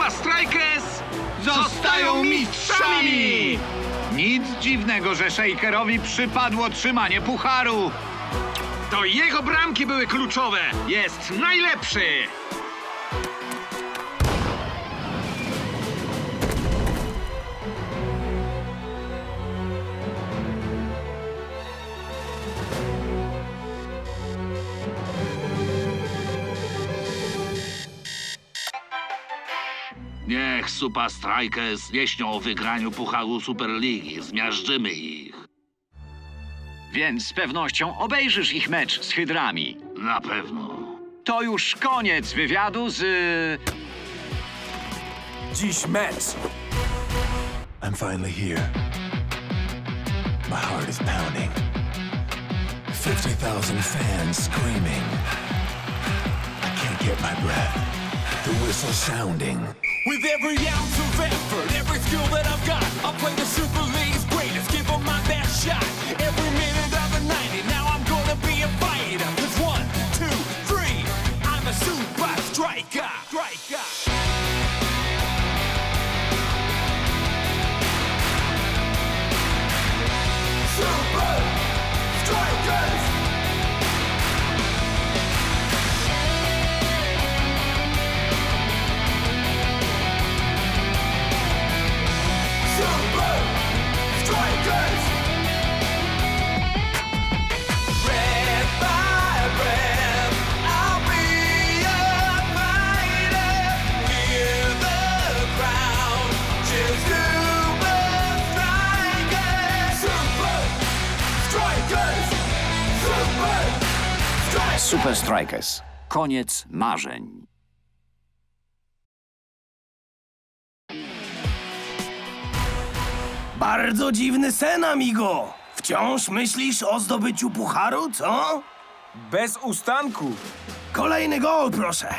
Super Strikers Zostają mistrzami! Nic dziwnego, że Shakerowi przypadło trzymanie pucharu. To jego bramki były kluczowe. Jest najlepszy. Super Strikers nie śnią o wygraniu Pucharu Superligi. Zmiażdżymy ich. Więc z pewnością obejrzysz ich mecz z Hydrami. Na pewno. To już koniec wywiadu z... Dziś mecz. I'm finally here. My heart is pounding. 50,000 fans screaming. I can't get my breath. The whistle sounding. With every ounce of effort, every skill that I've got, I'll play the Super League's greatest, give 'em my best shot. Every minute of the 90, now I'm gonna be a fighter. Cause one, two, three, I'm a super striker. Striker. Super Strikers. Koniec marzeń. Bardzo dziwny sen, amigo. Wciąż myślisz o zdobyciu pucharu, co? Bez ustanku. Kolejny gol, proszę.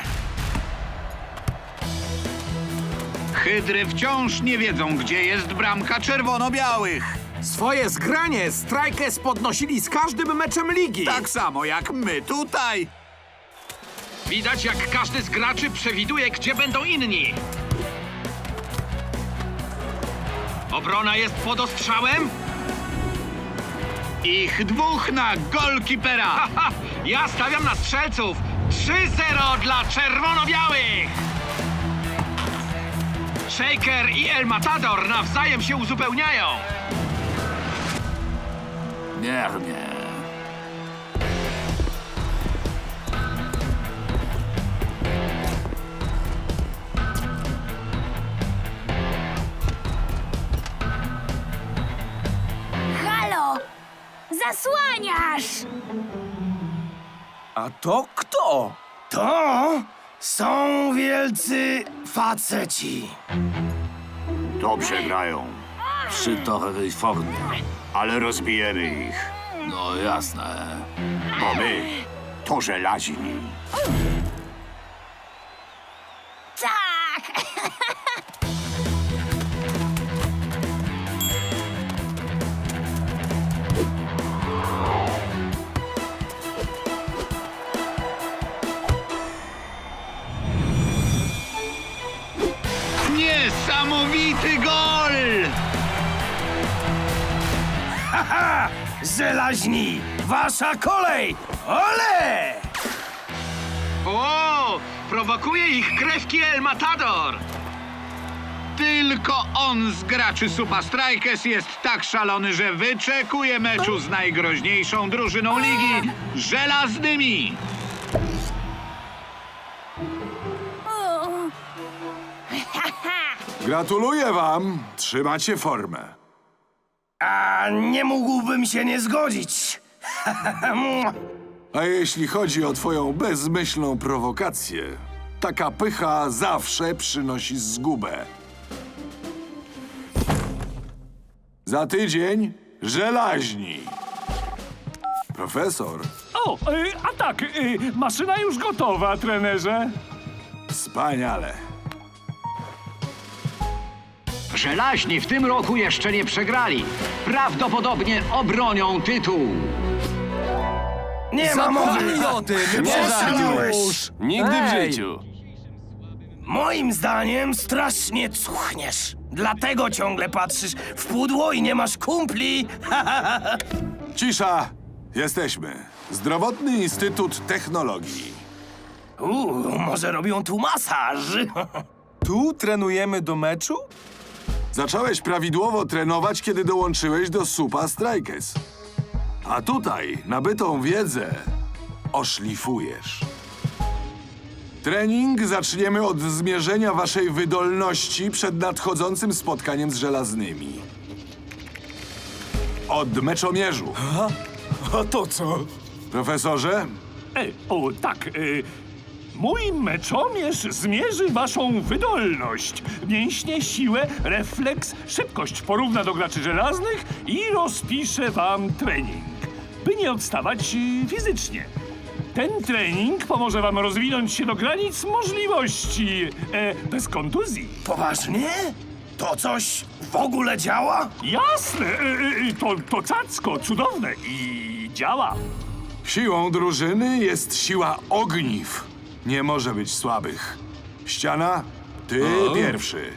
Hydry wciąż nie wiedzą, gdzie jest bramka czerwono-białych. Swoje zgranie Strikers podnosili z każdym meczem ligi. Tak samo jak my tutaj. Widać, jak każdy z graczy przewiduje, gdzie będą inni. Obrona jest pod ostrzałem. Ich dwóch na golkipera. Ja stawiam na strzelców. 3-0 dla czerwono-białych. Shaker i El Matador nawzajem się uzupełniają. Miernie. Halo! Zasłaniasz! A to kto? To są wielcy faceci. Dobrze grają, Przy dobrej formie. ale rozbijemy ich. No jasne. Bo my to żelaźni. Wasza kolej! Ole! O! Prowokuje ich krewki El Matador. Tylko on z graczy Super Strikers jest tak szalony, że wyczekuje meczu z najgroźniejszą drużyną ligi żelaznymi. Gratuluję wam. Trzymacie formę. A nie mógłbym się nie zgodzić. A jeśli chodzi o twoją bezmyślną prowokację, taka pycha zawsze przynosi zgubę. Za tydzień żelaźni. Profesor, O, y, a tak, y, maszyna już gotowa, trenerze. wspaniale. Żelaźni w tym roku jeszcze nie przegrali. Prawdopodobnie obronią tytuł. Nie ma mowy. Zapomnij o tym! Nie szalałeś. Nigdy Ej. w życiu. Moim zdaniem strasznie cuchniesz. Dlatego ciągle patrzysz w pudło i nie masz kumpli. Cisza! Jesteśmy. Zdrowotny Instytut Technologii. Uuu, może robią tu masaż. Tu trenujemy do meczu? Zacząłeś prawidłowo trenować, kiedy dołączyłeś do Supa Strikers. A tutaj nabytą wiedzę oszlifujesz. Trening zaczniemy od zmierzenia waszej wydolności przed nadchodzącym spotkaniem z żelaznymi. Od meczomierzu. A to co? Profesorze, E, o, tak. E, mój meczomierz zmierzy waszą wydolność. Mięśnie, siłę, refleks, szybkość porówna do graczy żelaznych i rozpisze wam trening, by nie odstawać e, fizycznie. Ten trening pomoże wam rozwinąć się do granic możliwości, e, bez kontuzji. Poważnie? To coś w ogóle działa? Jasne, e, e, to, to cacko, cudowne i działa. siłą drużyny jest siła ogniw. Nie może być słabych. Ściana, ty pierwszy.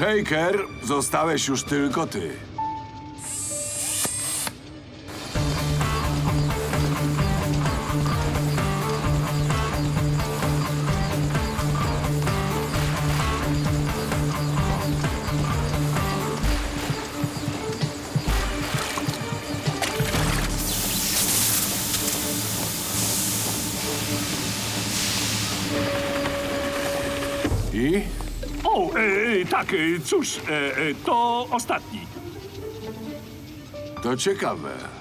Shaker, zostałeś już tylko ty. Tak, e, cóż, e, e, to ostatni. To ciekawe.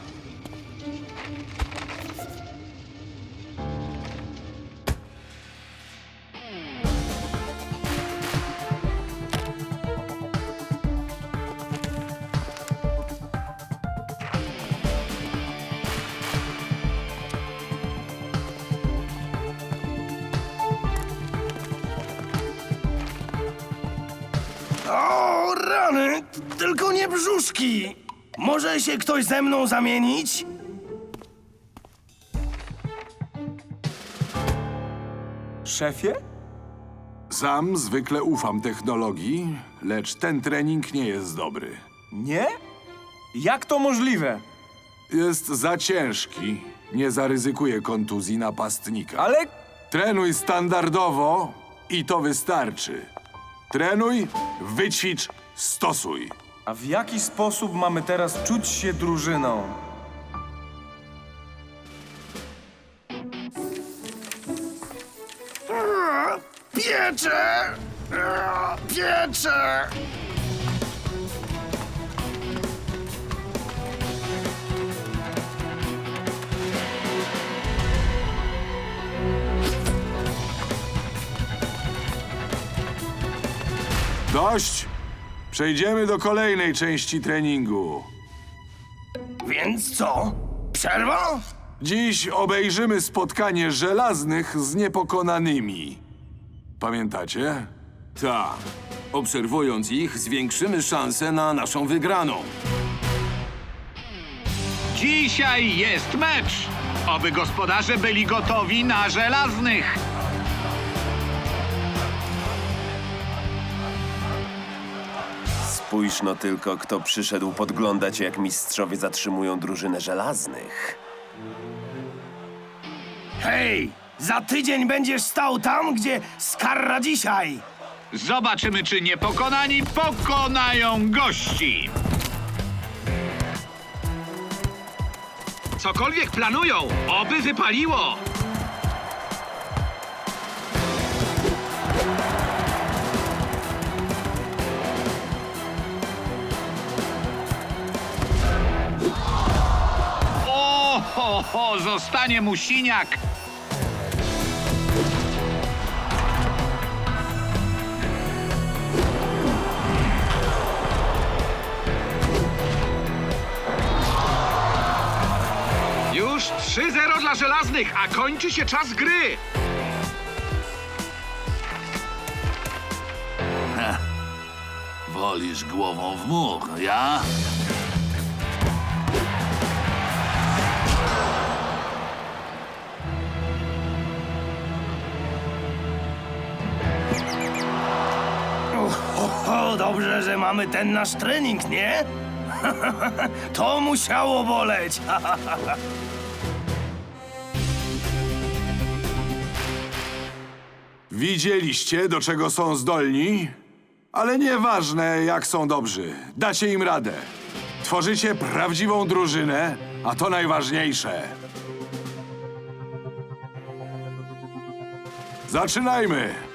Tylko nie brzuszki! Może się ktoś ze mną zamienić? Szefie? Sam zwykle ufam technologii, lecz ten trening nie jest dobry. Nie? Jak to możliwe? Jest za ciężki. Nie zaryzykuje kontuzji napastnika. Ale Trenuj standardowo i to wystarczy. Trenuj, wyćwicz, stosuj. A w jaki sposób mamy teraz czuć się drużyną? Piecze! Piecze! Dość! Przejdziemy do kolejnej części treningu. Więc co? Przerwa? Dziś obejrzymy spotkanie żelaznych z niepokonanymi. Pamiętacie? Tak. Obserwując ich, zwiększymy szansę na naszą wygraną. Dzisiaj jest mecz. Oby gospodarze byli gotowi na żelaznych. Spójrz no tylko, kto przyszedł podglądać, jak mistrzowie zatrzymują drużynę żelaznych. Hej! Za tydzień będziesz stał tam, gdzie Skarra dzisiaj! Zobaczymy, czy niepokonani pokonają gości. Cokolwiek planują, oby wypaliło! O, ho, O, zostanie mu siniak. Już 3-0 dla żelaznych, a kończy się czas gry. Wolisz głową w mur, ja? O, dobrze, że mamy ten nasz trening, nie? to musiało boleć. Widzieliście, do czego są zdolni? Ale nieważne, jak są dobrzy. Dacie im radę. Tworzycie prawdziwą drużynę, a to najważniejsze. Zaczynajmy!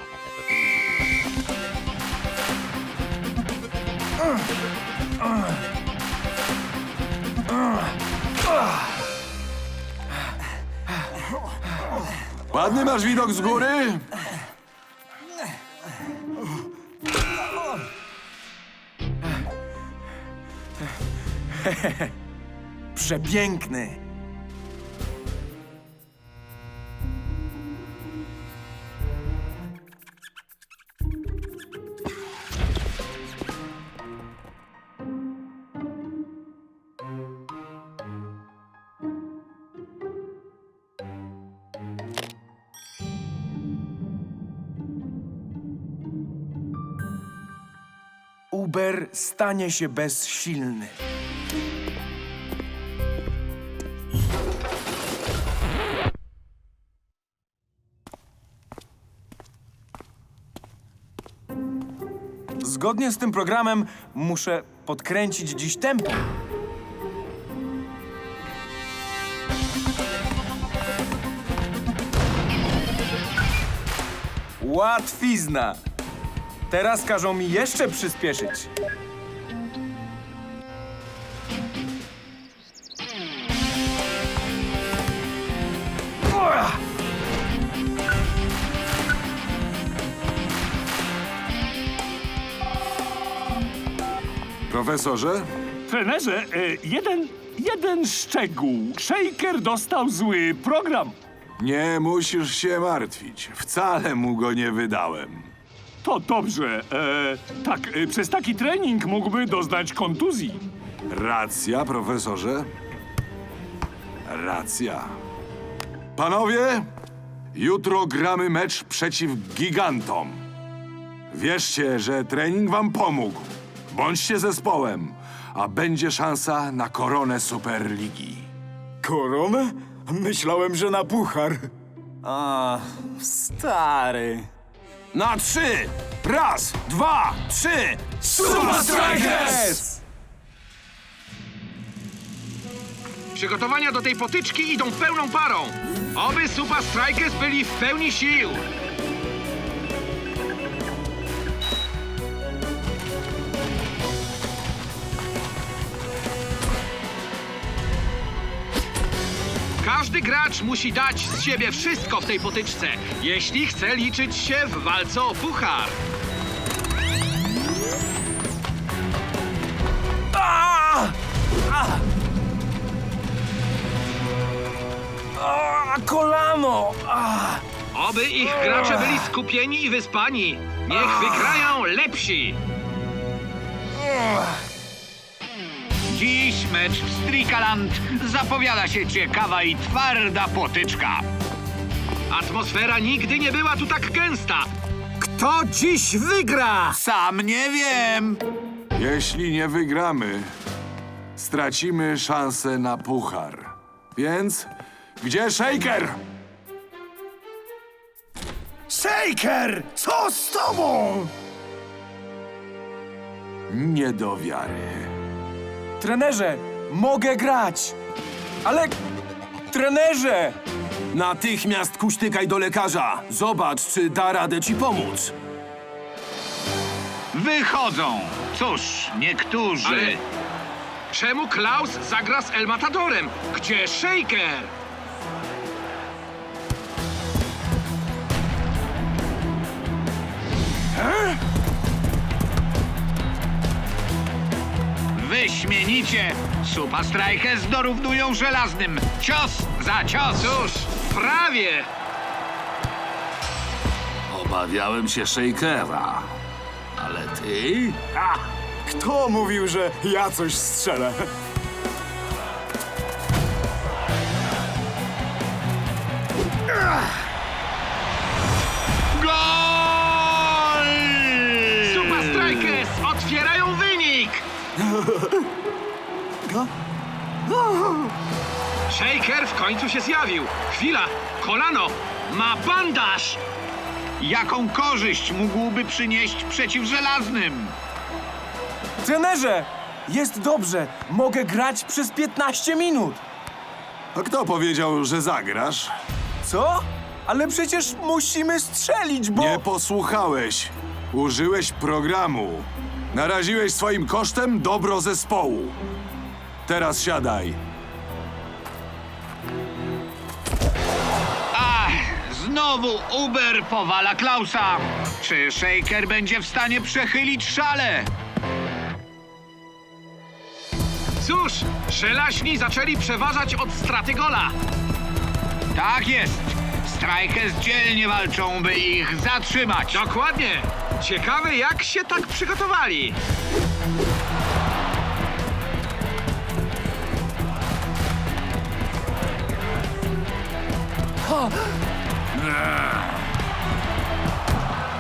Ładny masz widok z góry? Przepiękny. Uber stanie się bezsilny. Zgodnie z tym programem muszę podkręcić dziś tempo. Łatwizna! Teraz każą mi jeszcze przyspieszyć. Profesorze? Trenerze, e, jeden, jeden szczegół. Shaker dostał zły program. Nie musisz się martwić. Wcale mu go nie wydałem. To dobrze. E, tak, e, przez taki trening mógłby doznać kontuzji. Racja, profesorze. Racja. Panowie, jutro gramy mecz przeciw gigantom. Wierzcie, że trening wam pomógł. Bądźcie zespołem, a będzie szansa na koronę Superligi. Koronę? Myślałem, że na puchar. A, stary. Na trzy! Raz, dwa, trzy! Super Strikers! Przygotowania do tej potyczki idą pełną parą. Oby Super Strikers byli w pełni sił. Każdy gracz musi dać z siebie wszystko w tej potyczce, jeśli chce liczyć się w walce o puchar. A! A! A, kolano! A! Oby ich gracze byli skupieni i wyspani. Niech wygrają lepsi. Dziś mecz w Strikaland zapowiada się ciekawa i twarda potyczka. Atmosfera nigdy nie była tu tak gęsta. Kto dziś wygra? Sam nie wiem. Jeśli nie wygramy, stracimy szansę na puchar. Więc gdzie Shaker? Shaker! Co z tobą? Nie do wiary. Trenerze, mogę grać! Ale... Trenerze! Natychmiast kuśtykaj do lekarza. Zobacz, czy da radę ci pomóc. Wychodzą. Cóż, niektórzy. Ale czemu Klaus zagra z El Matadorem? Gdzie Shaker? Wyśmienicie! Supa Strikers dorównują żelaznym. Cios za cios! Cóż, prawie. Obawiałem się Shakera. Ale ty? Kto mówił, że ja coś strzelę? Shaker w końcu się zjawił. Chwila, kolano, ma bandaż. Jaką korzyść mógłby przynieść przeciw żelaznym? Trenerze! Jest dobrze. Mogę grać przez 15 minut. A kto powiedział, że zagrasz? Co? Ale przecież musimy strzelić, bo... Nie posłuchałeś. Użyłeś programu. Naraziłeś swoim kosztem dobro zespołu. Teraz siadaj. Ach, znowu Uber powala Klausa. Czy Shaker będzie w stanie przechylić szale? Cóż, żelaśni zaczęli przeważać od straty gola. Tak jest. Strikers dzielnie walczą, by ich zatrzymać. Dokładnie. Ciekawe, jak się tak przygotowali.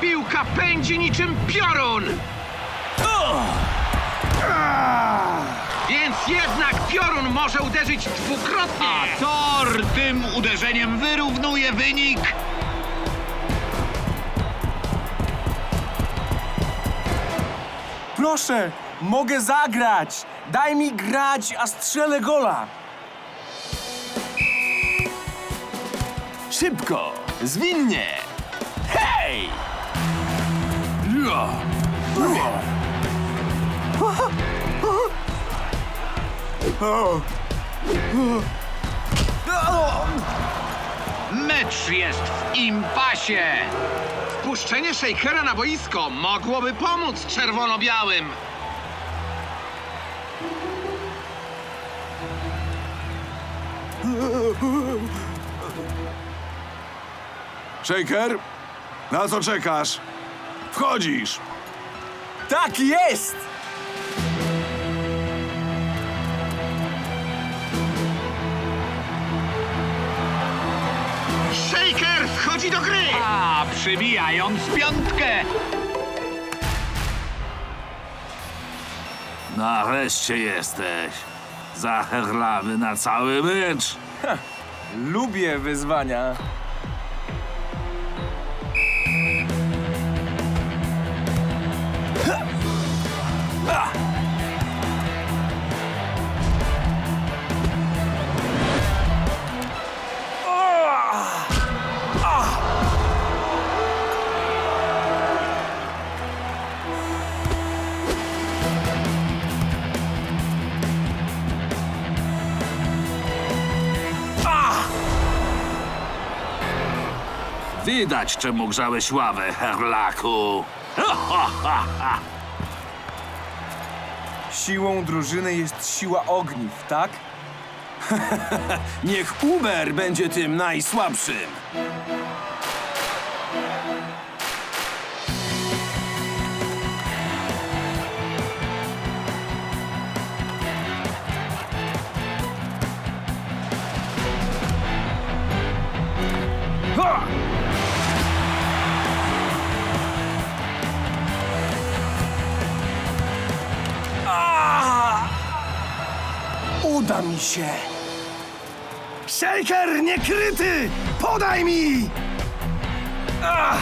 Piłka pędzi niczym piorun. Więc jednak piorun może uderzyć dwukrotnie. A Thor tym uderzeniem wyrównuje wynik. Proszę, mogę zagrać. Daj mi grać, a strzelę gola. Szybko, zwinnie. Hej! Mecz jest w impasie. Wpuszczenie Shakera na boisko mogłoby pomóc czerwono-białym. Shaker, na co czekasz? Wchodzisz. Tak jest! Wchodzi do gry! A przybijając piątkę. Nareszcie jesteś. Zaherlany na cały mecz. Lubię wyzwania. Widać, czemu grzałeś ławę, Herlaku. Siłą drużyny jest siła ogniw, tak? Niech Uber będzie tym najsłabszym. Uda mi się. Shaker niekryty! Podaj mi! Ach!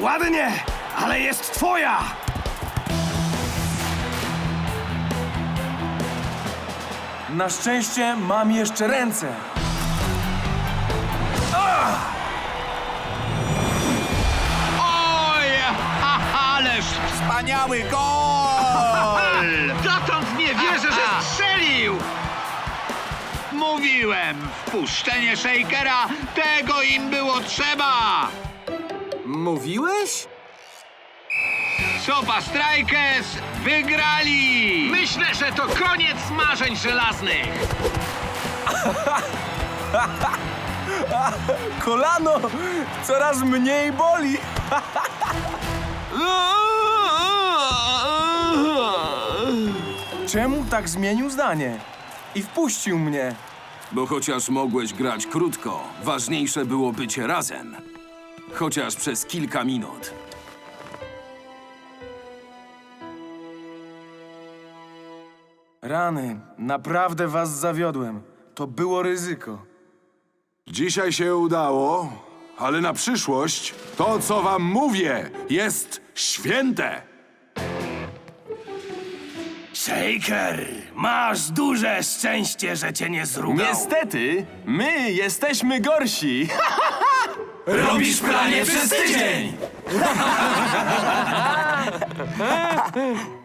Ładnie, ale jest twoja! Na szczęście mam jeszcze ręce. Oj, ha, ależ wspaniały gol! Mówiłem! Wpuszczenie Shakera, tego im było trzeba! Mówiłeś? Sopa Strikers wygrali! Myślę, że to koniec marzeń żelaznych! Kolano coraz mniej boli. Czemu tak zmienił zdanie? I wpuścił mnie. Bo chociaż mogłeś grać krótko, ważniejsze było bycie razem. Chociaż przez kilka minut. Rany, naprawdę was zawiodłem. To było ryzyko. Dzisiaj się udało, ale na przyszłość to, co wam mówię, jest święte. Shaker, masz duże szczęście, że cię nie zrugał. Niestety, my jesteśmy gorsi. Robisz pranie przez tydzień!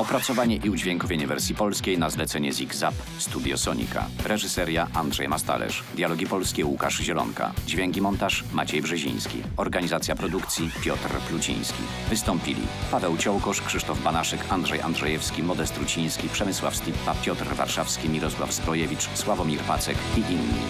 Opracowanie i udźwiękowienie wersji polskiej na zlecenie ZigZap Studio Sonika. Reżyseria Andrzej Mastalerz. Dialogi polskie Łukasz Zielonka. Dźwięki montaż Maciej Brzeziński. Organizacja produkcji Piotr Pluciński. Wystąpili Paweł Ciołkosz, Krzysztof Banaszek, Andrzej Andrzejewski, Modest Truciński, Przemysław Stippa, Piotr Warszawski, Mirosław Zbrojewicz, Sławomir Pacek i inni.